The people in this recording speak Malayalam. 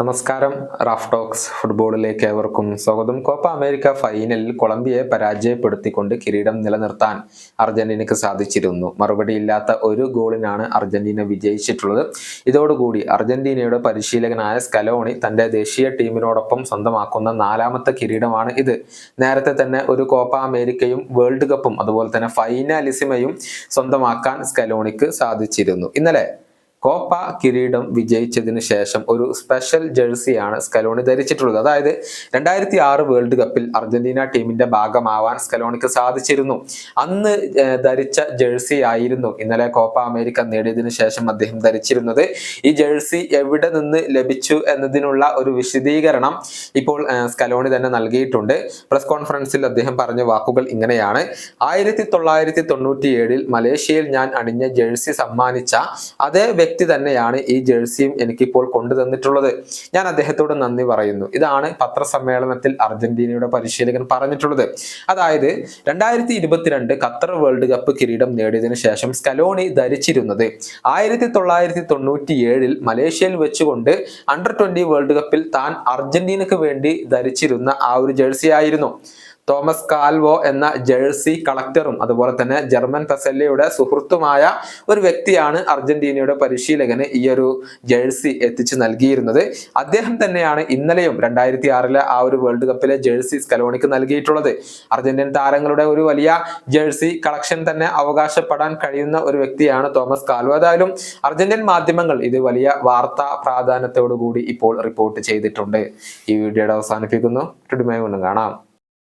നമസ്കാരം. റാഫ് ടോക്സ് ഫുട്ബോളിലേക്ക് ഏവർക്കും സ്വാഗതം. കോപ്പ അമേരിക്ക ഫൈനലിൽ കൊളംബിയയെ പരാജയപ്പെടുത്തിക്കൊണ്ട് കിരീടം നിലനിർത്താൻ അർജന്റീനയ്ക്ക് സാധിച്ചിരുന്നു. മറുപടിയില്ലാത്ത ഒരു ഗോളിനാണ് അർജന്റീന വിജയിച്ചിട്ടുള്ളത്. ഇതോടുകൂടി അർജന്റീനയുടെ പരിശീലകനായ സ്കലോണി തന്റെ ദേശീയ ടീമിനോടൊപ്പം സ്വന്തമാക്കുന്ന നാലാമത്തെ കിരീടമാണ് ഇത്. നേരത്തെ തന്നെ ഒരു കോപ്പ അമേരിക്കയും വേൾഡ് കപ്പും അതുപോലെ തന്നെ ഫൈനലിസിമയും സ്വന്തമാക്കാൻ സ്കലോണിക്ക് സാധിച്ചിരുന്നു. ഇന്നലെ കോപ്പ കിരീടം വിജയിച്ചതിന് ശേഷം ഒരു സ്പെഷ്യൽ ജേഴ്സിയാണ് സ്കലോണി ധരിച്ചിട്ടുള്ളത്. അതായത് രണ്ടായിരത്തി ആറ് വേൾഡ് കപ്പിൽ അർജന്റീന ടീമിന്റെ ഭാഗമാവാൻ സ്കലോണിക്ക് സാധിച്ചിരുന്നു. അന്ന് ധരിച്ച ജേഴ്സി ആയിരുന്നു ഇന്നലെ കോപ്പ അമേരിക്ക നേടിയതിനു ശേഷം അദ്ദേഹം ധരിച്ചിരുന്നത്. ഈ ജേഴ്സി എവിടെ നിന്ന് ലഭിച്ചു എന്നതിനുള്ള ഒരു വിശദീകരണം ഇപ്പോൾ സ്കലോണി തന്നെ നൽകിയിട്ടുണ്ട്. പ്രസ് കോൺഫറൻസിൽ അദ്ദേഹം പറഞ്ഞ വാക്കുകൾ ഇങ്ങനെയാണ്. ആയിരത്തി തൊള്ളായിരത്തി തൊണ്ണൂറ്റി ഏഴിൽ മലേഷ്യയിൽ ഞാൻ അണിഞ്ഞ ജേഴ്സി സമ്മാനിച്ച അതേ വ്യക്തി തന്നെയാണ് ഈ ജേഴ്സിയും എനിക്കിപ്പോൾ കൊണ്ടുതന്നിട്ടുള്ളത്. ഞാൻ അദ്ദേഹത്തോട് നന്ദി പറയുന്നു. ഇതാണ് പത്രസമ്മേളനത്തിൽ അർജന്റീനയുടെ പരിശീലകൻ പറഞ്ഞിട്ടുള്ളത്. അതായത് രണ്ടായിരത്തി ഇരുപത്തിരണ്ട് ഖത്തർ വേൾഡ് കപ്പ് കിരീടം നേടിയതിനു ശേഷം സ്കലോണി ധരിച്ചിരുന്നത് ആയിരത്തി തൊള്ളായിരത്തി തൊണ്ണൂറ്റി ഏഴിൽ മലേഷ്യയിൽ വെച്ചുകൊണ്ട് അണ്ടർ ട്വന്റി വേൾഡ് കപ്പിൽ താൻ അർജന്റീനക്ക് വേണ്ടി ധരിച്ചിരുന്ന ആ ഒരു ജേഴ്സി ആയിരുന്നു തോമസ് കാൽവോ എന്ന ജേഴ്സി കളക്ടറും അതുപോലെ തന്നെ ജർമ്മൻ പെസല്ലയുടെ സുഹൃത്തുമായ ഒരു വ്യക്തിയാണ് അർജന്റീനയുടെ പരിശീലകന് ഈ ഒരു ജേഴ്സി എത്തിച്ചു നൽകിയിരുന്നത്. അദ്ദേഹം തന്നെയാണ് ഇന്നലെയും രണ്ടായിരത്തി ആറിലെ ആ ഒരു വേൾഡ് കപ്പിലെ ജേഴ്സി സ്കലോണിക്ക് നൽകിയിട്ടുള്ളത്. അർജന്റീൻ താരങ്ങളുടെ ഒരു വലിയ ജേഴ്സി കളക്ഷൻ തന്നെ അവകാശപ്പെടാൻ കഴിയുന്ന ഒരു വ്യക്തിയാണ് തോമസ് കാൽവോ. ഏതായാലും അർജന്റീൻ മാധ്യമങ്ങൾ ഇത് വലിയ വാർത്താ പ്രാധാന്യത്തോടു കൂടി ഇപ്പോൾ റിപ്പോർട്ട് ചെയ്തിട്ടുണ്ട്. ഈ വീഡിയോയുടെ അവസാനിപ്പിക്കുന്നു. കാണാം.